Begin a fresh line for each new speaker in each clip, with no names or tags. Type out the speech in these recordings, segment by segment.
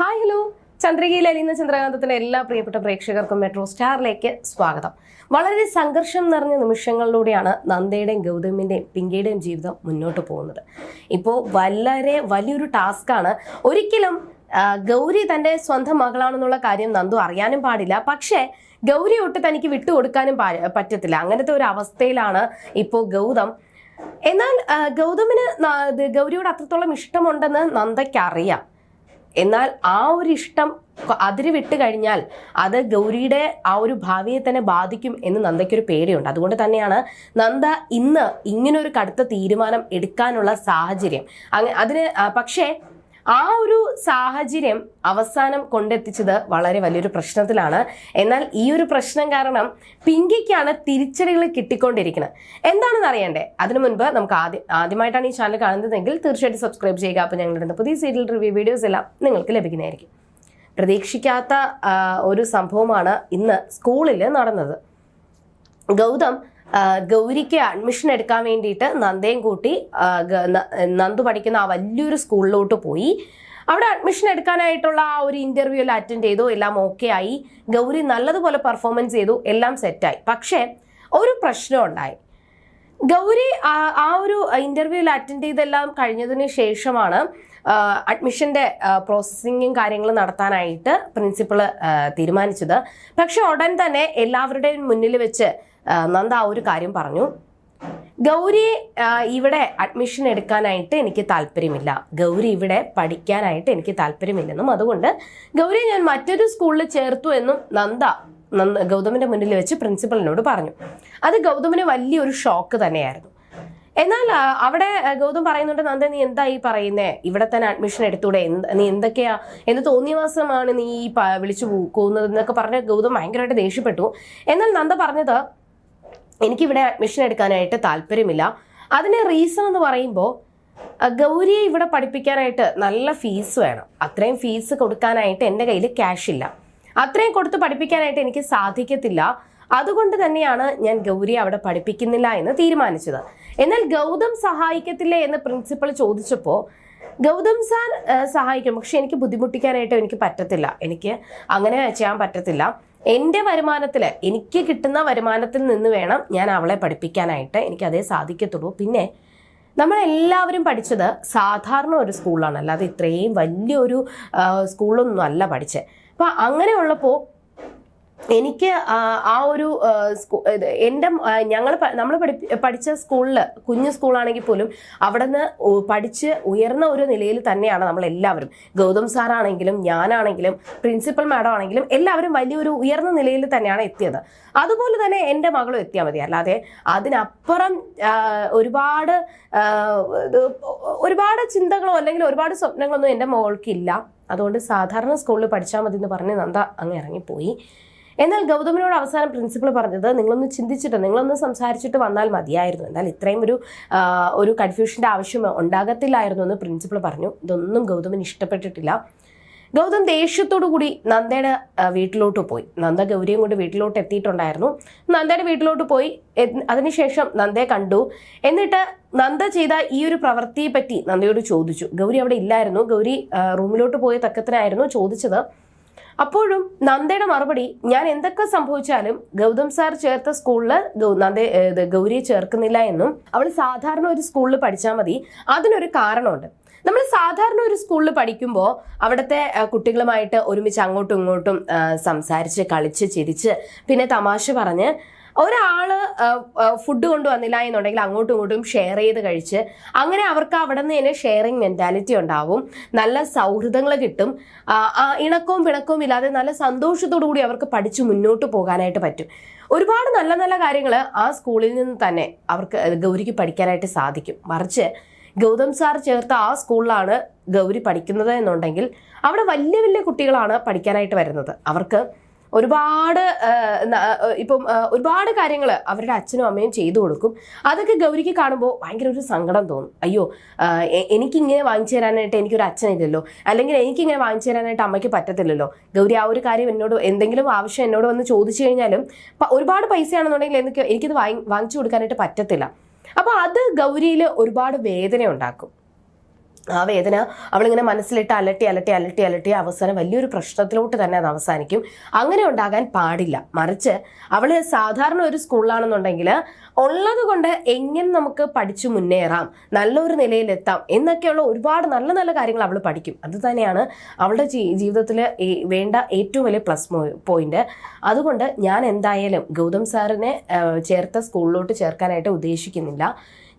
Hi hello ചന്ദ്രികയിൽ അലിയുന്ന ചന്ദ്രകാന്തത്തിന്റെ എല്ലാ പ്രിയപ്പെട്ട പ്രേക്ഷകർക്കും മെട്രോ സ്റ്റാറിലേക്ക് സ്വാഗതം. വളരെ സംഘർഷം നിറഞ്ഞ നിമിഷങ്ങളിലൂടെയാണ് നന്ദയുടെയും ഗൗതമിന്റെയും പിങ്കയുടെയും ജീവിതം മുന്നോട്ട് പോകുന്നത്. ഇപ്പോൾ വളരെ വലിയൊരു ടാസ്ക്കാണ് ഒരിക്കലും ഗൗരി തന്റെ സ്വന്തം മകളാണെന്നുള്ള കാര്യം നന്ദു അറിയാനും പാടില്ല. പക്ഷേ ഗൗരി ഒട്ട് തനിക്ക് വിട്ടുകൊടുക്കാനും പറ്റത്തില്ല. അങ്ങനത്തെ ഒരു അവസ്ഥയിലാണ് ഇപ്പോൾ ഗൗതം. എന്നാൽ ഗൗതമിന് ഗൗരിയോട് അത്രത്തോളം ഇഷ്ടമുണ്ടെന്ന് നന്ദയ്ക്ക് അറിയാം. എന്നാൽ ആ ഒരു ഇഷ്ടം അതിര് വിട്ട് കഴിഞ്ഞാൽ അത് ഗൗരിയുടെ ആ ഒരു ഭാവിയെ തന്നെ ബാധിക്കും എന്ന് നന്ദയ്ക്കൊരു പേടിയുണ്ട് അതുകൊണ്ട് തന്നെയാണ് നന്ദ ഇന്ന് ഇങ്ങനൊരു കടുത്ത തീരുമാനം എടുക്കാനുള്ള സാഹചര്യം. അതിന് പക്ഷേ ആ ഒരു സാഹചര്യം അവസാനം കൊണ്ടെത്തിച്ചത് വളരെ വലിയൊരു പ്രശ്നത്തിലാണ്. എന്നാൽ ഈ ഒരു പ്രശ്നം കാരണം പിങ്കിക്കാണ് തിരിച്ചടികൾ കിട്ടിക്കൊണ്ടിരിക്കുന്നത് എന്താണെന്ന് അറിയണ്ടേ? അതിനു മുൻപ് നമുക്ക് ആദ്യം ആദ്യമായിട്ടാണ് ഈ ചാനൽ കാണുന്നതെങ്കിൽ തീർച്ചയായിട്ടും സബ്സ്ക്രൈബ് ചെയ്യുക. അപ്പോൾ ഞങ്ങളുടെ പുതിയ സീരിയൽ റിവ്യൂ വീഡിയോസ് എല്ലാം നിങ്ങൾക്ക് ലഭിക്കുന്നതായിരിക്കും. പ്രതീക്ഷിക്കാത്ത ഒരു സംഭവമാണ് ഇന്ന് സ്കൂളിൽ നടന്നത്. ഗൗതം ഗൗരിക്ക് അഡ്മിഷൻ എടുക്കാൻ വേണ്ടിയിട്ട് നന്ദയും കൂട്ടി നന്ദു പഠിക്കുന്ന ആ വലിയൊരു സ്കൂളിലോട്ട് പോയി. അവിടെ അഡ്മിഷൻ എടുക്കാനായിട്ടുള്ള ആ ഒരു ഇന്റർവ്യൂ എല്ലാം അറ്റൻഡ് ചെയ്തു. എല്ലാം ഓക്കെ ആയി. ഗൗരി നല്ലതുപോലെ പെർഫോമൻസ് ചെയ്തു. എല്ലാം സെറ്റായി പക്ഷേ ഒരു പ്രശ്നം ഉണ്ടായി. ഗൗരി ആ- ഒരു ഇന്റർവ്യൂവിൽ അറ്റൻഡ് ചെയ്തെല്ലാം കഴിഞ്ഞതിന് ശേഷമാണ് അഡ്മിഷന്റെ പ്രോസസ്സിങ്ങും കാര്യങ്ങളും നടത്താനായിട്ട് പ്രിൻസിപ്പൾ തീരുമാനിച്ചത്. പക്ഷെ ഉടൻ തന്നെ എല്ലാവരുടെയും മുന്നിൽ വെച്ച് നന്ദ ആ ഒരു കാര്യം പറഞ്ഞു. ഗൗരി ഇവിടെ അഡ്മിഷൻ എടുക്കാനായിട്ട് എനിക്ക് താല്പര്യമില്ല. ഗൗരി ഇവിടെ പഠിക്കാനായിട്ട് എനിക്ക് താല്പര്യമില്ലെന്നും അതുകൊണ്ട് ഗൗരി ഞാൻ മറ്റൊരു സ്കൂളിൽ ചേർത്തു എന്നും നന്ദ ഗൗതമിന്റെ മുന്നിൽ വെച്ച് പ്രിൻസിപ്പലിനോട് പറഞ്ഞു. അത് ഗൗതമിന് വലിയൊരു ഷോക്ക് തന്നെയായിരുന്നു. എന്നാൽ അവിടെ ഗൗതം പറയുന്നുണ്ട് നന്ദ നീ എന്താ ഈ പറയുന്നേ? ഇവിടെ തന്നെ അഡ്മിഷൻ എടുത്തൂടെ? നീ എന്തൊക്കെയാ? എന്ന് തോന്നിയ മാസമാണ് നീ ഈ വിളിച്ചു പോകുന്നത് എന്നൊക്കെ പറഞ്ഞ് ഗൗതം ഭയങ്കരമായിട്ട് ദേഷ്യപ്പെട്ടു. എന്നാൽ നന്ദ പറഞ്ഞത് എനിക്കിവിടെ അഡ്മിഷൻ എടുക്കാനായിട്ട് താല്പര്യമില്ല. അതിന് റീസൺ എന്ന് പറയുമ്പോൾ ഗൗരിയെ ഇവിടെ പഠിപ്പിക്കാനായിട്ട് നല്ല ഫീസ് വേണം. അത്രയും ഫീസ് കൊടുക്കാനായിട്ട് എന്റെ കയ്യിൽ ക്യാഷ് ഇല്ല. അത്രയും കൊടുത്ത് പഠിപ്പിക്കാനായിട്ട് എനിക്ക് സാധിക്കത്തില്ല. അതുകൊണ്ട് തന്നെയാണ് ഞാൻ ഗൗരിയെ അവിടെ പഠിപ്പിക്കുന്നില്ല എന്ന് തീരുമാനിച്ചത്. എന്നാൽ ഗൗതം സഹായിക്കത്തില്ലേ എന്ന് പ്രിൻസിപ്പൾ ചോദിച്ചപ്പോൾ ഗൗതം സാർ സഹായിക്കും. പക്ഷെ എനിക്ക് ബുദ്ധിമുട്ടിക്കാനായിട്ട് എനിക്ക് പറ്റത്തില്ല. എനിക്ക് അങ്ങനെ ചെയ്യാൻ പറ്റത്തില്ല. എന്റെ വരുമാനത്തിൽ എനിക്ക് കിട്ടുന്ന വരുമാനത്തിൽ നിന്ന് വേണം ഞാൻ അവളെ പഠിപ്പിക്കാനായിട്ട്. എനിക്ക് അതേ സാധിക്കത്തുള്ളൂ. പിന്നെ നമ്മളെല്ലാവരും പഠിച്ചത് സാധാരണ ഒരു സ്കൂളാണ് അല്ലാതെ ഇത്രയും വലിയൊരു സ്കൂളൊന്നും അല്ല പഠിച്ചത്. അപ്പം അങ്ങനെയുള്ളപ്പോൾ എനിക്ക് ആ, ഒരു എന്റെ ഞങ്ങൾ നമ്മൾ പഠിച്ച സ്കൂളിൽ കുഞ്ഞു സ്കൂളാണെങ്കിൽ പോലും അവിടെ നിന്ന് പഠിച്ച് ഉയർന്ന ഒരു നിലയിൽ തന്നെയാണ് നമ്മൾ എല്ലാവരും ഗൗതം സാറാണെങ്കിലും ഞാനാണെങ്കിലും പ്രിൻസിപ്പൽ മാഡം ആണെങ്കിലും എല്ലാവരും വലിയൊരു ഉയർന്ന നിലയിൽ തന്നെയാണ് എത്തിയത്. അതുപോലെ തന്നെ എന്റെ മകളും എത്തിയാൽ മതി. അല്ലാതെ അതിനപ്പുറം ഒരുപാട് ഒരുപാട് ചിന്തകളോ അല്ലെങ്കിൽ ഒരുപാട് സ്വപ്നങ്ങളൊന്നും എന്റെ മകൾക്കില്ല അതുകൊണ്ട് സാധാരണ സ്കൂളിൽ പഠിച്ചാൽ മതി എന്ന് പറഞ്ഞ് നന്ദ അങ്ങ് ഇറങ്ങിപ്പോയി. എന്നാൽ ഗൗതമിനോട് അവസാനം പ്രിൻസിപ്പൾ പറഞ്ഞത് നിങ്ങളൊന്ന് ചിന്തിച്ചിട്ട് നിങ്ങളൊന്ന് സംസാരിച്ചിട്ട് വന്നാൽ മതിയായിരുന്നു. എന്നാൽ ഇത്രയും ഒരു ഒരു കൺഫ്യൂഷന്റെ ആവശ്യം ഉണ്ടാകത്തില്ലായിരുന്നു എന്ന് പ്രിൻസിപ്പൾ പറഞ്ഞു. ഇതൊന്നും ഗൗതമിന് ഇഷ്ടപ്പെട്ടിട്ടില്ല. ഗൗതം ദേഷ്യത്തോടു കൂടി നന്ദയുടെ വീട്ടിലോട്ട് പോയി. നന്ദ ഗൗരിയും കൊണ്ട് വീട്ടിലോട്ട് എത്തിയിട്ടുണ്ടായിരുന്നു. നന്ദയുടെ വീട്ടിലോട്ട് പോയി. അതിനുശേഷം നന്ദയെ കണ്ടു. എന്നിട്ട് നന്ദ ചെയ്ത ഈ ഒരു പ്രവൃത്തിയെ പറ്റി നന്ദയോട് ചോദിച്ചു. ഗൗരി അവിടെ ഇല്ലായിരുന്നു. ഗൗരി റൂമിലോട്ട് പോയ തക്കത്തിനായിരുന്നു ചോദിച്ചത്. അപ്പോഴും നന്ദയുടെ മറുപടി ഞാൻ എന്തൊക്കെ സംഭവിച്ചാലും ഗൗതം സാർ ചേർത്ത സ്കൂളിൽ നന്ദ ഗൗരിയെ ചേർക്കുന്നില്ല എന്നും അവൾ സാധാരണ ഒരു സ്കൂളിൽ പഠിച്ചാൽ മതി. അതിനൊരു കാരണമുണ്ട്. നമ്മൾ സാധാരണ ഒരു സ്കൂളിൽ പഠിക്കുമ്പോൾ അവിടുത്തെ കുട്ടികളുമായിട്ട് ഒരുമിച്ച് അങ്ങോട്ടും ഇങ്ങോട്ടും സംസാരിച്ച് കളിച്ച് ചിരിച്ച് പിന്നെ തമാശ പറഞ്ഞ് ഒരാൾ ഫുഡ് കൊണ്ടുവന്നില്ല എന്നുണ്ടെങ്കിൽ അങ്ങോട്ടും ഇങ്ങോട്ടും ഷെയർ ചെയ്ത് കഴിച്ച് അങ്ങനെ അവർക്ക് അവിടെ നിന്ന് തന്നെ ഷെയറിങ് മെന്റാലിറ്റി ഉണ്ടാവും. നല്ല സൗഹൃദങ്ങൾ കിട്ടും. ഇണക്കവും പിണക്കവും ഇല്ലാതെ നല്ല സന്തോഷത്തോടു കൂടി അവർക്ക് പഠിച്ച് മുന്നോട്ട് പോകാനായിട്ട് പറ്റും. ഒരുപാട് നല്ല നല്ല കാര്യങ്ങൾ ആ സ്കൂളിൽ നിന്ന് തന്നെ അവർക്ക് ഗൗരിക്ക് പഠിക്കാനായിട്ട് സാധിക്കും. മറിച്ച് ഗൗതം സാർ ചേർത്ത ആ സ്കൂളിലാണ് ഗൗരി പഠിക്കുന്നത് എന്നുണ്ടെങ്കിൽ അവിടെ വലിയ വലിയ കുട്ടികളാണ് പഠിക്കാനായിട്ട് വരുന്നത്. അവർക്ക് ഒരുപാട് ഇപ്പം ഒരുപാട് കാര്യങ്ങൾ അവരുടെ അച്ഛനും അമ്മയും ചെയ്തു കൊടുക്കും. അതൊക്കെ ഗൗരിക്ക് കാണുമ്പോൾ ഭയങ്കര ഒരു സങ്കടം തോന്നും. അയ്യോ എനിക്കിങ്ങനെ വാങ്ങിച്ചു തരാനായിട്ട് എനിക്കൊരു അച്ഛനില്ലല്ലോ. അല്ലെങ്കിൽ എനിക്കിങ്ങനെ വാങ്ങിച്ചു തരാനായിട്ട് അമ്മയ്ക്ക് പറ്റത്തില്ലല്ലോ. ഗൗരി ആ ഒരു കാര്യം എന്നോട് എന്തെങ്കിലും ആവശ്യം എന്നോട് വന്ന് ചോദിച്ചു കഴിഞ്ഞാലും ഒരുപാട് പൈസയാണെന്നുണ്ടെങ്കിൽ എനിക്ക് എനിക്കിത് വാങ്ങി വാങ്ങിച്ചു കൊടുക്കാനായിട്ട് പറ്റത്തില്ല. അപ്പോൾ അത് ഗൗരിയിൽ ഒരുപാട് വേദന ഉണ്ടാക്കും. ആ വേദന അവളിങ്ങനെ മനസ്സിലിട്ട് അലട്ടി അലട്ടി അലട്ടി അലട്ടി അവസാനം വലിയൊരു പ്രശ്നത്തിലോട്ട് തന്നെ അത് അവസാനിക്കും. അങ്ങനെ ഉണ്ടാകാൻ പാടില്ല. മറിച്ച് അവൾ സാധാരണ ഒരു സ്കൂളിലാണെന്നുണ്ടെങ്കിൽ ഉള്ളത് കൊണ്ട് എങ്ങനെ നമുക്ക് പഠിച്ചു മുന്നേറാം നല്ലൊരു നിലയിലെത്താം എന്നൊക്കെയുള്ള ഒരുപാട് നല്ല നല്ല കാര്യങ്ങൾ അവൾ പഠിക്കും. അത് തന്നെയാണ് അവളുടെ ജീവിതത്തിൽ വേണ്ട ഏറ്റവും വലിയ പ്ലസ് പോയിന്റ്. അതുകൊണ്ട് ഞാൻ എന്തായാലും ഗൗതം സാറിനെ ചേർത്ത സ്കൂളിലോട്ട് ചേർക്കാനായിട്ട് ഉദ്ദേശിക്കുന്നില്ല.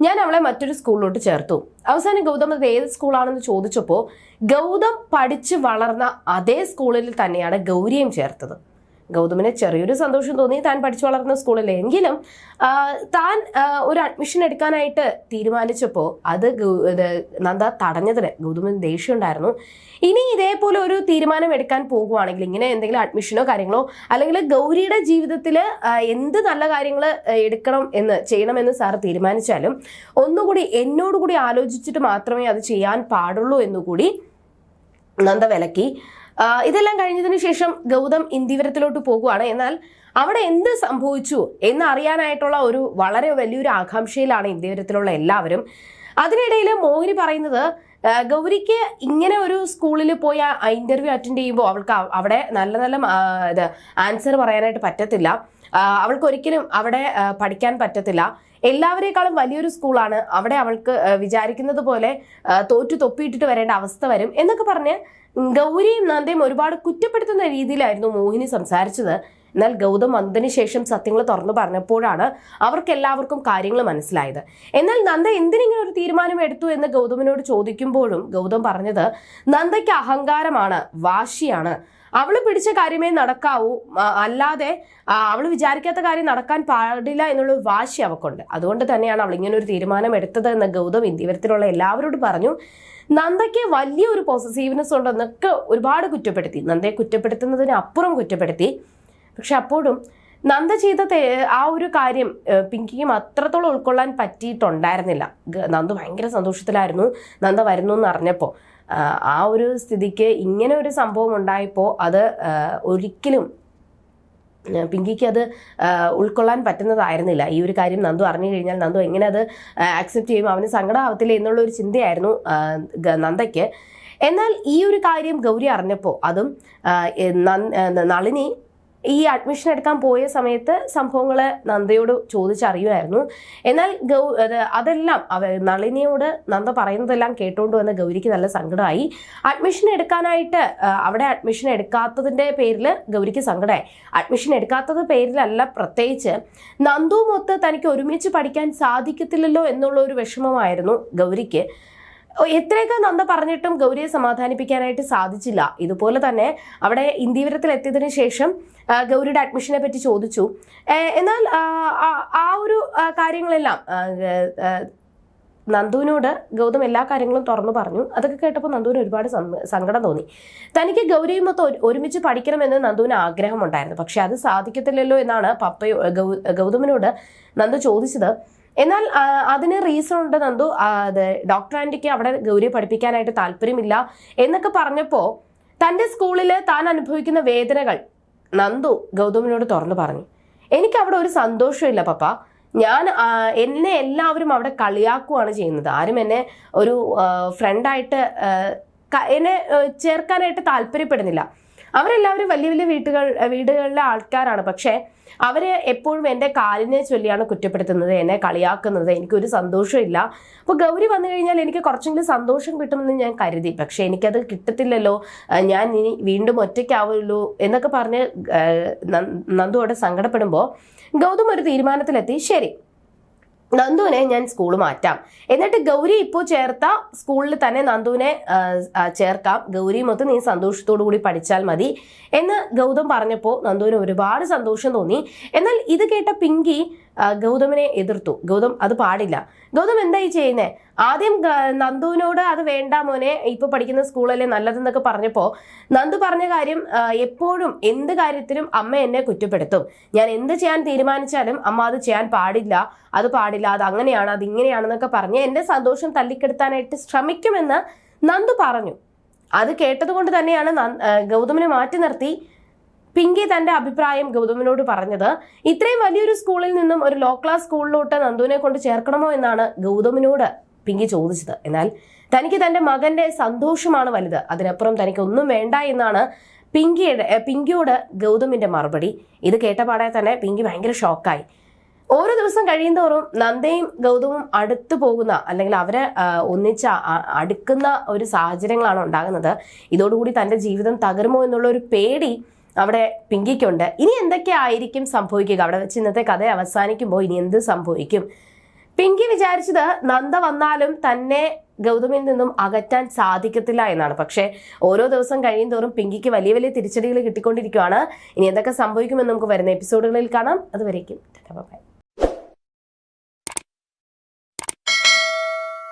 ഞാൻ അവളെ മറ്റൊരു സ്കൂളിലോട്ട് ചേർത്തു. അവസാനം ഗൗതം അത് ഏത് സ്കൂളാണെന്ന് ചോദിച്ചപ്പോൾ ഗൗതം പഠിച്ച് വളർന്ന അതേ സ്കൂളിൽ തന്നെയാണ് ഗൗരിയും ചേർത്തത്. ഗൗതമിന് ചെറിയൊരു സന്തോഷം തോന്നി. താൻ പഠിച്ചു വളർന്ന സ്കൂളിൽ എങ്കിലും താൻ ഒരു അഡ്മിഷൻ എടുക്കാനായിട്ട് തീരുമാനിച്ചപ്പോൾ അത് നന്ദ തടഞ്ഞതിന് ഗൗതമിന് ദേഷ്യം ഉണ്ടായിരുന്നു. ഇനി ഇതേപോലെ ഒരു തീരുമാനം എടുക്കാൻ പോകുവാണെങ്കിൽ ഇങ്ങനെ എന്തെങ്കിലും അഡ്മിഷനോ കാര്യങ്ങളോ അല്ലെങ്കിൽ ഗൗരിയുടെ ജീവിതത്തിൽ എന്ത് നല്ല കാര്യങ്ങൾ എടുക്കണം എന്ന് ചെയ്യണമെന്ന് സാർ തീരുമാനിച്ചാലും ഒന്നുകൂടി എന്നോടുകൂടി ആലോചിച്ചിട്ട് മാത്രമേ അത് ചെയ്യാൻ പാടുള്ളൂ എന്നുകൂടി നന്ദ വിലക്കി. ഇതെല്ലാം കഴിഞ്ഞതിന് ശേഷം ഗൗതം ഇന്ദിവരത്തിലോട്ട് പോകുവാണ്. എന്നാൽ അവിടെ എന്ത് സംഭവിച്ചു എന്ന് അറിയാനായിട്ടുള്ള ഒരു വളരെ വലിയൊരു ആകാംക്ഷയിലാണ് ഇന്ദിവരത്തിലുള്ള എല്ലാവരും. അതിനിടയിൽ മോഹിനി പറയുന്നത് ഗൗരിക്ക് ഇങ്ങനെ ഒരു സ്കൂളിൽ പോയി ആ ഇന്റർവ്യൂ അറ്റൻഡ് ചെയ്യുമ്പോൾ അവൾക്ക് അവിടെ നല്ല നല്ല ഇത് ആൻസർ പറയാനായിട്ട് പറ്റത്തില്ല. അവൾക്ക് ഒരിക്കലും അവിടെ പഠിക്കാൻ പറ്റത്തില്ല. എല്ലാവരെക്കാളും വലിയൊരു സ്കൂളാണ്. അവിടെ അവൾക്ക് വിചാരിക്കുന്നത് പോലെ തോറ്റു തൊപ്പിയിട്ടിട്ട് വരേണ്ട അവസ്ഥ വരും എന്നൊക്കെ പറഞ്ഞ് ഗൗരിയും നന്ദയും ഒരുപാട് കുറ്റപ്പെടുത്തുന്ന രീതിയിലായിരുന്നു മോഹിനി സംസാരിച്ചത്. എന്നാൽ ഗൗതം വന്നതിന് ശേഷം സത്യങ്ങൾ തുറന്നു പറഞ്ഞപ്പോഴാണ് അവർക്ക് എല്ലാവർക്കും കാര്യങ്ങൾ മനസ്സിലായത്. എന്നാൽ നന്ദ എന്തിനിങ്ങനെ ഒരു തീരുമാനം എടുത്തു എന്ന് ഗൗതമിനോട് ചോദിക്കുമ്പോഴും ഗൗതം പറഞ്ഞത് നന്ദയ്ക്ക് അഹങ്കാരമാണ് വാശിയാണ്. അവൾ പിടിച്ച കാര്യമേ നടക്കാവൂ. അല്ലാതെ അവൾ വിചാരിക്കാത്ത കാര്യം നടക്കാൻ പാടില്ല എന്നുള്ള വാശി അവക്കുണ്ട്. അതുകൊണ്ട് തന്നെയാണ് അവൾ ഇങ്ങനെ ഒരു തീരുമാനം എടുത്തത് എന്ന് ഗൗതം ഇന്ത്യവരത്തിലുള്ള എല്ലാവരോടും പറഞ്ഞു. നന്ദയ്ക്ക് വലിയൊരു പോസിറ്റീവ്നെസ് ഉണ്ടെന്നൊക്കെ ഒരുപാട് കുറ്റപ്പെടുത്തി. നന്ദയെ കുറ്റപ്പെടുത്തുന്നതിന് അപ്പുറം കുറ്റപ്പെടുത്തി. പക്ഷെ അപ്പോഴും നന്ദ ചെയ്ത ആ ഒരു കാര്യം പിങ്കിക്കും അത്രത്തോളം ഉൾക്കൊള്ളാൻ പറ്റിയിട്ടുണ്ടായിരുന്നില്ല. നന്ദ ഭയങ്കര സന്തോഷത്തിലായിരുന്നു. നന്ദ വരുന്നു എന്ന് അറിഞ്ഞപ്പോൾ ആ ഒരു സ്ഥിതിക്ക് ഇങ്ങനെ ഒരു സംഭവം ഉണ്ടായപ്പോൾ അത് ഒരിക്കലും പിങ്കിക്ക് അത് ഉൾക്കൊള്ളാൻ പറ്റുന്നതായിരുന്നില്ല. ഈ ഒരു കാര്യം നന്ദു അറിഞ്ഞു കഴിഞ്ഞാൽ നന്ദു എങ്ങനെ അത് ആക്സെപ്റ്റ് ചെയ്യും അവന് സങ്കടമാവത്തില്ല എന്നുള്ള ഒരു ചിന്തയായിരുന്നു നന്ദയ്ക്ക്. എന്നാൽ ഈ ഒരു കാര്യം ഗൗരി അറിഞ്ഞപ്പോൾ അതും നളിനി ഈ അഡ്മിഷൻ എടുക്കാൻ പോയ സമയത്ത് സംഭവങ്ങൾ നന്ദയോട് ചോദിച്ചറിയുമായിരുന്നു. എന്നാൽ ഗൗ അതെല്ലാം അവ നളിനിയോട് നന്ദ പറയുന്നതെല്ലാം കേട്ടുകൊണ്ട് വന്ന ഗൗരിക്ക് നല്ല സങ്കടമായി അഡ്മിഷൻ എടുക്കാനായിട്ട് അവിടെ അഡ്മിഷൻ എടുക്കാത്തതിന്റെ പേരിൽ ഗൗരിക്ക് സങ്കടമായി അഡ്മിഷൻ എടുക്കാത്തത് പേരിലല്ല പ്രത്യേകിച്ച് നന്ദുമൊത്ത് തനിക്ക് ഒരുമിച്ച് പഠിക്കാൻ സാധിക്കത്തില്ലല്ലോ എന്നുള്ള ഒരു വിഷമമായിരുന്നു ഗൗരിക്ക്. എത്രയൊക്കെ നന്ദ പറഞ്ഞിട്ടും ഗൗരിയെ സമാധാനിപ്പിക്കാനായിട്ട് സാധിച്ചില്ല. ഇതുപോലെ തന്നെ അവിടെ ഇന്ത്യവരത്തിൽ എത്തിയതിനു ശേഷം ഗൗരിയുടെ അഡ്മിഷനെ പറ്റി ചോദിച്ചു. എന്നാൽ ആ, ഒരു കാര്യങ്ങളെല്ലാം നന്ദുവിനോട് ഗൗതം എല്ലാ കാര്യങ്ങളും തുറന്നു പറഞ്ഞു. അതൊക്കെ കേട്ടപ്പോൾ നന്ദുവിന് ഒരുപാട് സങ്കടം തോന്നി. തനിക്ക് ഗൗരിയുമൊത്ത് ഒരു- ഒരുമിച്ച് പഠിക്കണമെന്ന് നന്ദുവിന് ആഗ്രഹമുണ്ടായിരുന്നു. പക്ഷെ അത് സാധിക്കത്തില്ലല്ലോ എന്നാണ് പപ്പയോ ഗൗതമിനോട് നന്ദു ചോദിച്ചത്. എന്നാൽ അതിന് റീസൺ ഉണ്ട് നന്ദു. അതെ ഡോക്ടർ ആന്റിക്ക് അവിടെ ഗൗരിയെ പഠിപ്പിക്കാനായിട്ട് താല്പര്യമില്ല എന്നൊക്കെ പറഞ്ഞപ്പോൾ തന്റെ സ്കൂളിൽ താൻ അനുഭവിക്കുന്ന വേദനകൾ നന്ദു ഗൗതമിനോട് തുറന്നു പറഞ്ഞു. എനിക്ക് അവിടെ ഒരു സന്തോഷമില്ല പപ്പ. ഞാൻ എന്നെ എല്ലാവരും അവിടെ കളിയാക്കുകയാണ് ചെയ്യുന്നത്. ആരും എന്നെ ഒരു ഫ്രണ്ടായിട്ട് എന്നെ ചേർക്കാനായിട്ട് താല്പര്യപ്പെടുന്നില്ല. അവരെല്ലാവരും വലിയ വലിയ വീട്ടുകൾ വീടുകളിലെ ആൾക്കാരാണ്. പക്ഷേ അവർ എപ്പോഴും എന്റെ കാലിനെ ചൊല്ലിയാണ് കുറ്റപ്പെടുത്തുന്നത് എന്നെ കളിയാക്കുന്നത്. എനിക്കൊരു സന്തോഷമില്ല. അപ്പോൾ ഗൗരി വന്നു കഴിഞ്ഞാൽ എനിക്ക് കുറച്ചെങ്കിലും സന്തോഷം കിട്ടുമെന്ന് ഞാൻ കരുതി. പക്ഷേ എനിക്കത് കിട്ടത്തില്ലല്ലോ. ഞാൻ ഇനി വീണ്ടും ഒറ്റയ്ക്കാവുള്ളൂ എന്നൊക്കെ പറഞ്ഞ് നന്ദുവോടെ സങ്കടപ്പെടുമ്പോൾ ഗൗതം ഒരു തീരുമാനത്തിലെത്തി. ശരി. നന്ദുവിനെ ഞാൻ സ്കൂൾ മാറ്റാം. എന്നിട്ട് ഗൗരി ഇപ്പോൾ ചേർത്ത സ്കൂളിൽ തന്നെ നന്ദുവിനെ ചേർക്കാം. ഗൗരി മൊത്തം നീ സന്തോഷത്തോടു കൂടി പഠിച്ചാൽ മതി എന്ന് ഗൗതം പറഞ്ഞപ്പോൾ നന്ദുവിന് ഒരുപാട് സന്തോഷം തോന്നി. എന്നാൽ ഇത് കേട്ട പിങ്കി ഗൗതമിനെ എതിർത്തു. ഗൗതം അത് പാടില്ല. ഗൗതം എന്താ ഈ ചെയ്യുന്നേ? ആദ്യം നന്ദുവിനോട് അത് വേണ്ട മോനെ ഇപ്പൊ പഠിക്കുന്ന സ്കൂളല്ലേ നല്ലതെന്നൊക്കെ പറഞ്ഞപ്പോൾ നന്ദു പറഞ്ഞ കാര്യം എപ്പോഴും എന്ത് കാര്യത്തിലും അമ്മ എന്നെ കുറ്റപ്പെടുത്തും. ഞാൻ എന്ത് ചെയ്യാൻ തീരുമാനിച്ചാലും അമ്മ അത് ചെയ്യാൻ പാടില്ല അത് പാടില്ല അത് അങ്ങനെയാണ് അത് ഇങ്ങനെയാണെന്നൊക്കെ പറഞ്ഞ് എന്റെ സന്തോഷം തല്ലിക്കെടുത്താനായിട്ട് ശ്രമിക്കുമെന്ന് നന്ദു പറഞ്ഞു. അത് കേട്ടതുകൊണ്ട് തന്നെയാണ് ഗൗതമിനെ മാറ്റി നിർത്തി. പിങ്കി തന്റെ അഭിപ്രായം ഗൗതമിനോട് പറഞ്ഞത് ഇത്രയും വലിയൊരു സ്കൂളിൽ നിന്നും ഒരു ലോ ക്ലാസ് സ്കൂളിലോട്ട് നന്ദുവിനെ കൊണ്ട് ചേർക്കണമോ എന്നാണ് ഗൗതമിനോട് പിങ്കി ചോദിച്ചത്. എന്നാൽ തനിക്ക് തന്റെ മകന്റെ സന്തോഷമാണ് വലുത്. അതിനപ്പുറം തനിക്ക് ഒന്നും വേണ്ട എന്നാണ് പിങ്കിയുടെ പിങ്കിയോട് ഗൗതമിന്റെ മറുപടി. ഇത് കേട്ടപാടെ തന്നെ പിങ്കി ഭയങ്കര ഷോക്കായി ഓരോ ദിവസം കഴിയുന്തോറും നന്ദയും ഗൗതമും അടുത്തു പോകുന്ന അല്ലെങ്കിൽ അവരെ ഒന്നിച്ച് അടുക്കുന്ന ഒരു സാഹചര്യങ്ങളാണ് ഉണ്ടാകുന്നത്. ഇതോടുകൂടി തന്റെ ജീവിതം തകരുമോ എന്നുള്ള ഒരു പേടി അവിടെ പിങ്കിക്കുണ്ട്. ഇനി എന്തൊക്കെ ആയിരിക്കും സംഭവിക്കുക? അവിടെ വെച്ച് ഇന്നത്തെ കഥ അവസാനിക്കുമ്പോൾ ഇനി എന്ത് സംഭവിക്കും? പിങ്കി വിചാരിച്ചത് നന്ദ വന്നാലും തന്നെ ഗൗതമിൽ നിന്നും അകറ്റാൻ സാധിക്കത്തില്ല എന്നാണ്. പക്ഷേ ഓരോ ദിവസം കഴിയും തോറും പിങ്കിക്ക് വലിയ വലിയ തിരിച്ചടികൾ കിട്ടിക്കൊണ്ടിരിക്കുകയാണ് ഇനി എന്തൊക്കെ സംഭവിക്കുമെന്ന് നമുക്ക് വരുന്ന എപ്പിസോഡുകളിൽ കാണാം. അതുവരേക്കും. ബൈ.